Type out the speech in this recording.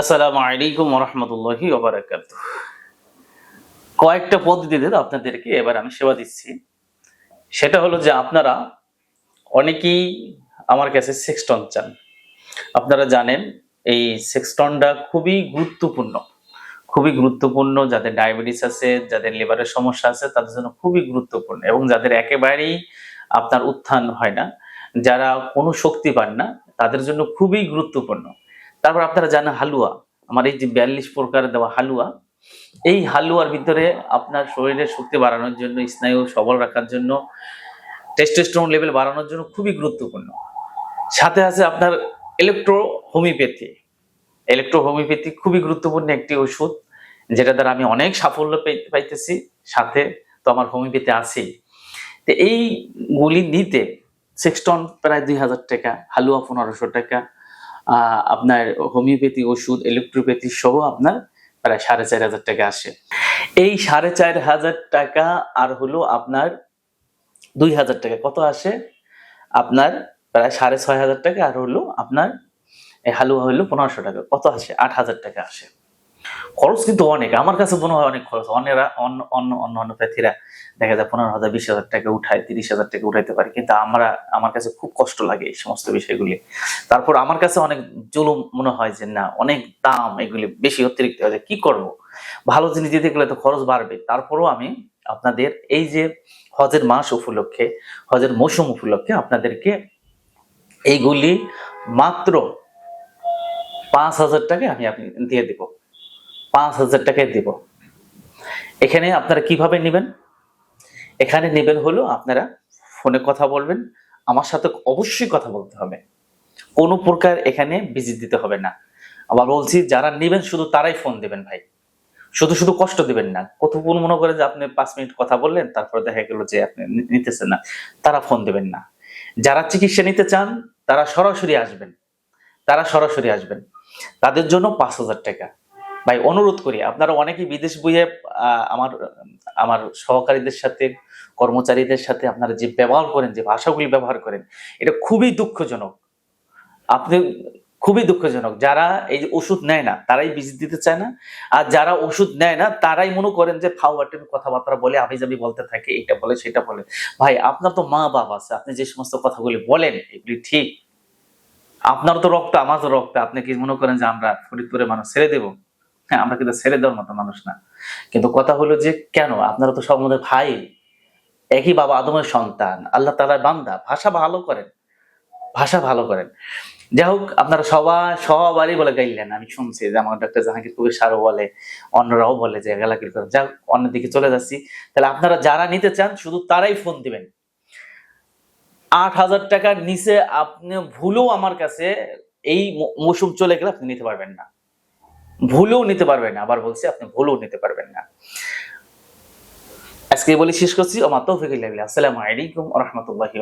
আসসালামু আলাইকুম রহমতুল্লাহি কয়েকটা পদ্ধতিতে আপনাদেরকে এবার আমি সেবা দিচ্ছি। সেটা হলো যে আপনারা অনেকেই আমার কাছে সেক্সটন চান। আপনারা জানেন এই সেক্সটনটা খুবই গুরুত্বপূর্ণ। খুবই গুরুত্বপূর্ণ, যাদের ডায়াবেটিস আছে, যাদের লিভারের সমস্যা আছে, তাদের জন্য খুবই গুরুত্বপূর্ণ এবং যাদের একেবারেই আপনার উত্থান হয় না, যারা কোনো শক্তি পান না, তাদের জন্য খুবই গুরুত্বপূর্ণ। তারপর আপনারা জানেন হালুয়া। আমার এই যে বিয়াল্লিশ প্রকারের দেওয়া হালুয়া, এই হালুয়ার ভিতরে আপনার শরীরের শক্তি বাড়ানোর জন্য, স্নায়ু সবল রাখার জন্য টেস্টোস্টেরন লেভেল বাড়ানোর জন্য খুবই গুরুত্বপূর্ণ। সাথে আছে আপনার ইলেকট্রো হোমিওপ্যাথি ইলেকট্রো হোমিওপ্যাথি খুবই গুরুত্বপূর্ণ একটি ওষুধ, যেটা দ্বারা আমি অনেক সাফল্য পাই- পাইতেছি। সাথে তো আমার হোমিওপ্যাথি আছেই। তো এইগুলি নিতে সেক্সটন প্রায় দুই হাজার টাকা, হালুয়া পনেরোশো টাকা আপনার হোমিওপ্যাথি ওষুধ ইলেকট্রোপ্যাথি সহ আপনার প্রায় সাড়ে চার হাজার টাকা আসে। এই সাড়ে চার হাজার টাকা আর হলো আপনার দুই হাজার টাকা। কত আসে? আপনার প্রায় সাড়ে ছয় হাজার টাকা আর হলো আপনার হালুয়া হলো পনেরোশো টাকা। কত আসে? আট হাজার টাকা আসে। খরচ কিন্তু অনেক। আমার কাছে মনে হয় অনেক খরচ। অন্যরা অন্য অন্য অন্য প্রার্থীরা দেখা যায় পনেরো হাজার, বিশ হাজার টাকা উঠায়, তিরিশ হাজার টাকা উঠাইতে পারে। কিন্তু আমরা, আমার কাছে খুব কষ্ট লাগে এই সমস্ত বিষয়গুলি। তারপর আমার কাছে অনেক জুলুম মনে হয় যে, না, অনেক দাম, এগুলি বেশি অতিরিক্ত হয়ে যায়, কি করব? ভালো জিনিস দিতে গেলে তো খরচ বাড়বে। তারপরও আমি আপনাদের এই যে হজের মাস উপলক্ষে, হজের মৌসুম উপলক্ষে আপনাদেরকে এইগুলি মাত্র পাঁচ হাজার টাকা আমি আপনি দিয়ে দিব। পাঁচ হাজার টাকায় দিব। এখানে আপনারা কীভাবে নেবেন? এখানে নেবেন হলো আপনারা ফোনে কথা বলবেন, আমার সাথে অবশ্যই কথা বলতে হবে। কোনো প্রকার এখানে ভিজিট দিতে হবে না। আবার বলছি, যারা নেবেন শুধু তারাই ফোন দেবেন ভাই। শুধু শুধু কষ্ট দিবেন না। কতক্ষণ মনে করে যে আপনি পাঁচ মিনিট কথা বললেন, তারপরে দেখা গেল যে আপনি নিতেছেন না। তারা ফোন দেবেন না। যারা চিকিৎসা নিতে চান, তারা সরাসরি আসবেন। তারা সরাসরি আসবেন। তাদের জন্য পাঁচ হাজার টাকা। ভাই, অনুরোধ করি, আপনারা অনেকেই বিদেশ বইয়ে আমার আমার সহকারীদের সাথে, কর্মচারীদের সাথে আপনারা যে ব্যবহার করেন, যে ভাষাগুলি ব্যবহার করেন, এটা খুবই দুঃখজনক। আপনি, খুবই দুঃখজনক। যারা এই যে ওষুধ নেয় না, তারাই ভিজিট দিতে চায় না, আর যারা ওষুধ নেয় না, তারাই মনে করেন যে ফাওয়াটের কথাবার্তা বলে, আমি যাবি বলতে থাকে এটা বলে, সেটা বলে। ভাই, আপনার তো মা বাবা আছে, আপনি যে সমস্ত কথাগুলি বলেন, এগুলি ঠিক। আপনার তো রক্ত, আমার তো রক্ত, আপনি কি মনে করেন যে, আমরা ফরিদপুরের মানুষ ছেড়ে দেব? হ্যাঁ আমরা কিন্তু ছেড়ে দেওয়ার মতো মানুষ না। কিন্তু কথা হলো যে, কেন? আপনারা তো সব মধ্যে ভাই। একই বাবা আদমের সন্তান। আল্লাহ তালার বান্দা। ভাষা ভালো করেন। ভাষা ভালো করেন। যাই হোক, আপনারা সবাই, সবারই বলে গাইলেন। আমি শুনছি যে আমার ডাক্তার জাহাঙ্গীর কবির সারও বলে, অন্যরাও বলে যে গালাকিল করে। যাক অন্যদিকে চলে যাচ্ছি। তাহলে আপনারা যারা নিতে চান, শুধু তারাই ফোন দিবেন। আট হাজার টাকার নিচে আপনি ভুলেও আমার কাছে এই মৌসুম চলে গেলে আপনি নিতে পারবেন না। ভুলেও নিতে পারবেন না। আবার বলছি, আপনি ভুলেও নিতে পারবেন না। আজকে বলে শেষ করছি। আমার তো ফিকির লাগলে আসসালামু আলাইকুম রহমতুল্লাহি